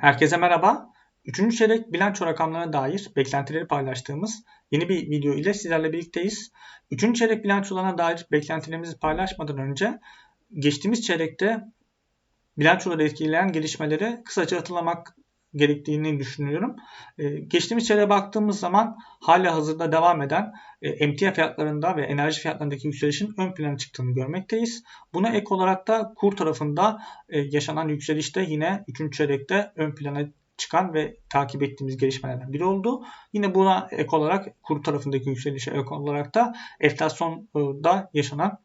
Herkese merhaba. Üçüncü çeyrek bilanço rakamlarına dair beklentileri paylaştığımız yeni bir video ile sizlerle birlikteyiz. Üçüncü çeyrek bilançolarına dair beklentilerimizi paylaşmadan önce geçtiğimiz çeyrekte bilançoları etkileyen gelişmeleri kısaca hatırlamak gerektiğini düşünüyorum. Ee, geçtiğimiz çeyreğe baktığımız zaman hala hazırda devam eden e, emtia fiyatlarında ve enerji fiyatlarındaki yükselişin ön plana çıktığını görmekteyiz. Buna ek olarak da kur tarafında e, yaşanan yükselişte yine 3. çeyrekte ön plana çıkan ve takip ettiğimiz gelişmelerden biri oldu. Yine buna ek olarak kur tarafındaki yükselişe ek olarak da enflasyonda yaşanan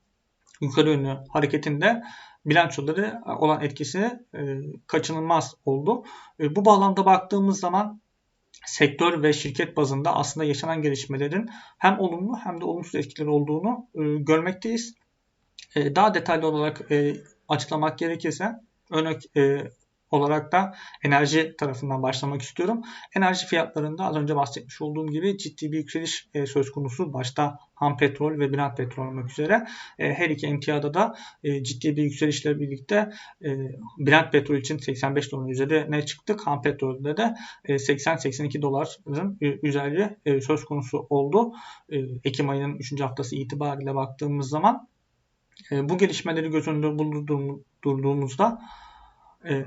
yukarı yönlü hareketinde bilançoları olan etkisi e, kaçınılmaz oldu. E, bu bağlamda baktığımız zaman sektör ve şirket bazında aslında yaşanan gelişmelerin hem olumlu hem de olumsuz etkileri olduğunu e, görmekteyiz. Daha detaylı olarak açıklamak gerekirse örnek olarak da enerji tarafından başlamak istiyorum. Enerji fiyatlarında az önce bahsetmiş olduğum gibi ciddi bir yükseliş e, söz konusu. Başta ham petrol ve Brent petrol olmak üzere e, her iki emtiyada da e, ciddi bir yükselişle birlikte Brent petrol için 85 doların üzerine çıktık. Ham petrolde de 80-82 doların üzeri söz konusu oldu. Ekim ayının 3. haftası itibariyle baktığımız zaman bu gelişmeleri göz önünde bulundurduğumuzda e,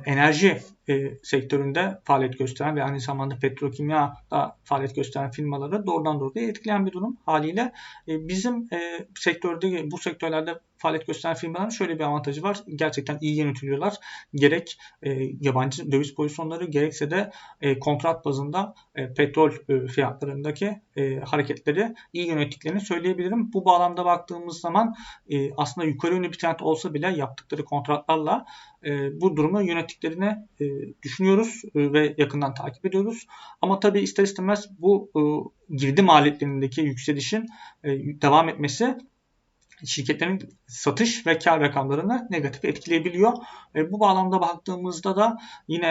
enerji e, sektöründe faaliyet gösteren ve aynı zamanda petrokimya da faaliyet gösteren firmaları doğrudan doğruya etkileyen bir durum. Haliyle e, bizim e, sektörde bu sektörlerde faaliyet gösteren firmaların şöyle bir avantajı var. Gerçekten iyi yönetiliyorlar. Gerek e, yabancı döviz pozisyonları gerekse de e, kontrat bazında e, petrol e, fiyatlarındaki e, hareketleri iyi yönettiklerini söyleyebilirim. Bu bağlamda baktığımız zaman e, aslında yukarı yönlü bir trend olsa bile yaptıkları kontratlarla e, bu durumu yönettiklerini e, düşünüyoruz e, ve yakından takip ediyoruz. Ama tabii ister istemez bu e, girdi maliyetlerindeki yükselişin e, devam etmesi şirketlerin satış ve kar rakamlarını negatif etkileyebiliyor. Bu bağlamda baktığımızda da yine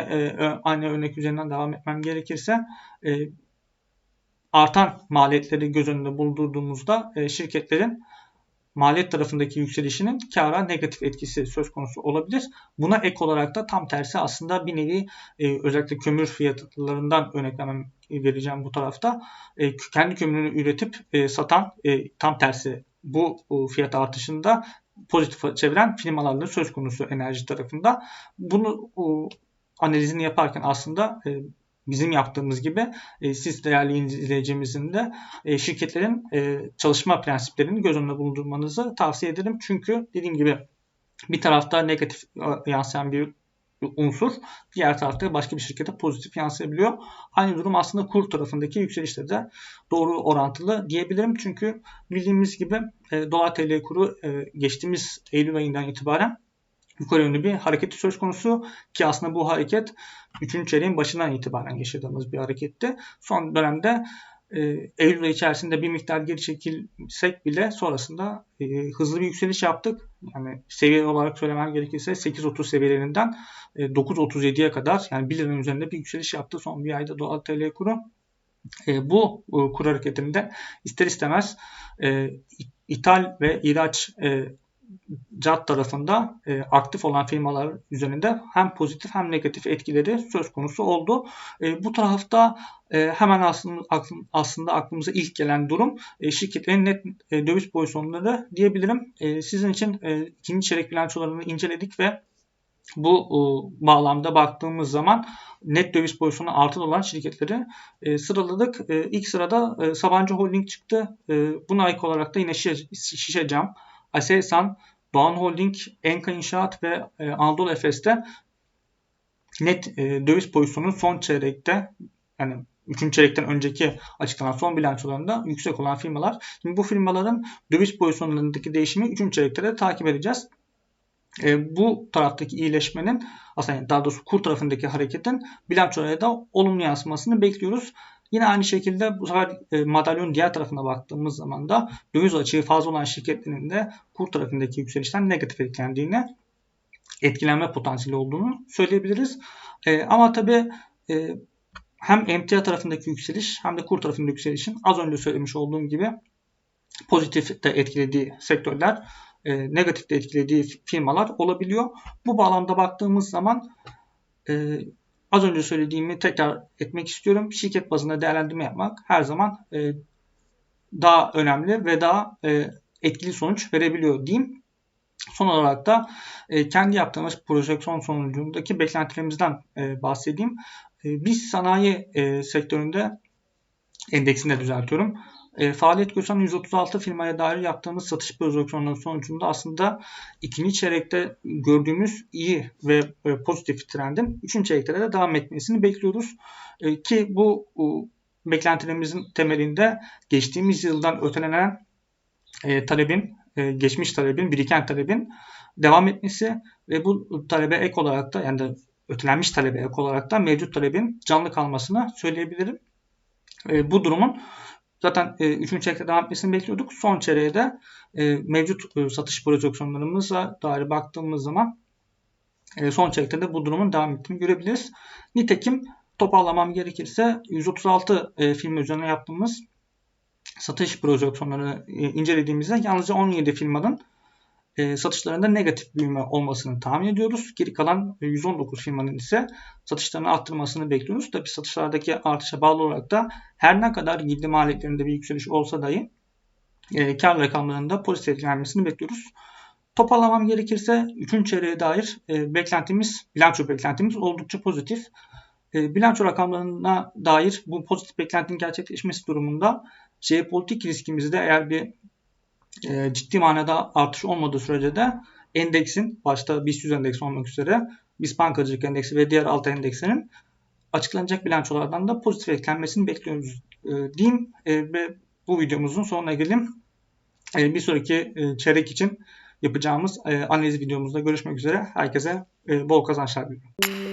aynı örnek üzerinden devam etmem gerekirse artan maliyetleri göz önünde bulundurduğumuzda şirketlerin maliyet tarafındaki yükselişinin kara negatif etkisi söz konusu olabilir. Buna ek olarak da tam tersi aslında bir nevi e, özellikle kömür fiyatlarından örnek vereceğim bu tarafta. E, kendi kömürünü üretip e, satan e, tam tersi bu fiyat artışında pozitif çeviren firmalarla söz konusu enerji tarafında. Bunu analizini yaparken aslında e, bizim yaptığımız gibi e, siz değerli izleyicimizin de e, şirketlerin çalışma prensiplerini göz önünde bulundurmanızı tavsiye ederim. Çünkü dediğim gibi bir tarafta negatif yansıyan bir unsur diğer tarafta başka bir şirkete pozitif yansıyabiliyor. Aynı durum aslında kur tarafındaki yükselişte de doğru orantılı diyebilirim. Çünkü bildiğimiz gibi e, dolar TL kuru e, geçtiğimiz Eylül ayından itibaren yukarı yönlü bir hareketi söz konusu ki aslında bu hareket 3. çeyreğin başından itibaren yaşadığımız bir hareketti. Son dönemde e, Eylül ayı içerisinde bir miktar geri çekilsek bile sonrasında e, hızlı bir yükseliş yaptık. Yani seviye olarak söylemem gerekirse 8.30 seviyelerinden e, 9.37'ye kadar yani 1 liranın üzerinde bir yükseliş yaptı son bir ayda dolar TL kuru. E, bu e, kur hareketinde ister istemez e, ithal ve ihraç e, CAD tarafında e, aktif olan firmalar üzerinde hem pozitif hem negatif etkileri söz konusu oldu. E, bu tarafta e, hemen aslında, aslında aklımıza ilk gelen durum e, şirketlerin net e, döviz pozisyonları diyebilirim. E, sizin için e, ikinci çeyrek bilançolarını inceledik ve bu e, bağlamda baktığımız zaman net döviz pozisyonu artı olan şirketleri e, sıraladık. E, ilk sırada e, Sabancı Holding çıktı. E, buna ek olarak da yine Şişe, Şişe Aselsan, Doğan Holding, Enka İnşaat ve e, Anadolu Efes'te net e, döviz pozisyonu son çeyrekte yani 3. çeyrekten önceki açıklanan son bilançolarında yüksek olan firmalar. Şimdi bu firmaların döviz pozisyonlarındaki değişimi 3. çeyrekte de takip edeceğiz. E, bu taraftaki iyileşmenin aslında daha doğrusu kur tarafındaki hareketin bilançoya da olumlu yansımasını bekliyoruz. Yine aynı şekilde bu sefer e, madalyonun diğer tarafına baktığımız zaman da döviz açığı fazla olan şirketlerin de kur tarafındaki yükselişten negatif etkilendiğini etkilenme potansiyeli olduğunu söyleyebiliriz. E, ama tabi e, hem emtia tarafındaki yükseliş hem de kur tarafındaki yükselişin az önce söylemiş olduğum gibi pozitif de etkilediği sektörler, negatif de etkilediği firmalar olabiliyor. Bu bağlamda baktığımız zaman az önce söylediğimi tekrar etmek istiyorum. Şirket bazında değerlendirme yapmak her zaman e, daha önemli ve daha e, etkili sonuç verebiliyor diyeyim. Son olarak da e, kendi yaptığımız projeksiyon sonucundaki beklentilerimizden e, bahsedeyim. E, biz sanayi e, sektöründe endeksinde düzeltiyorum. E, faaliyet gösteren 136 firmaya dair yaptığımız satış projeksiyonları sonucunda aslında ikinci çeyrekte gördüğümüz iyi ve e, pozitif trendin üçüncü çeyrekte de devam etmesini bekliyoruz. E, ki bu e, beklentilerimizin temelinde geçtiğimiz yıldan ötelenen e, talebin, e, geçmiş talebin, biriken talebin devam etmesi ve bu talebe ek olarak da yani de ötelenmiş talebe ek olarak da mevcut talebin canlı kalmasını söyleyebilirim. E, bu durumun zaten e, 3. çeyrekte devam etmesini bekliyorduk. Son çeyreğe de e, mevcut e, satış projeksiyonlarımıza dair baktığımız zaman e, son çeyrekte de bu durumun devam ettiğini görebiliriz. Nitekim toparlamam gerekirse 136 e, film üzerine yaptığımız satış projeksiyonlarını e, incelediğimizde yalnızca 17 firmanın e, satışlarında negatif büyüme olmasını tahmin ediyoruz. Geri kalan 119 firmanın ise satışlarını arttırmasını bekliyoruz. Tabi satışlardaki artışa bağlı olarak da her ne kadar girdi maliyetlerinde bir yükseliş olsa dahi e, kar rakamlarında pozitif etkilenmesini bekliyoruz. Toparlamam gerekirse 3. çeyreğe dair e, beklentimiz, bilanço beklentimiz oldukça pozitif. E, bilanço rakamlarına dair bu pozitif beklentinin gerçekleşmesi durumunda jeopolitik riskimizde eğer bir e, ciddi manada artış olmadığı sürece de endeksin başta BIST 100 endeksi olmak üzere BIST bankacılık endeksi ve diğer alt endekslerin açıklanacak bilançolardan da pozitif eklenmesini bekliyoruz e, diyeyim e, ve bu videomuzun sonuna gelelim. E, bir sonraki e, çeyrek için yapacağımız analiz videomuzda görüşmek üzere. Herkese bol kazançlar diliyorum.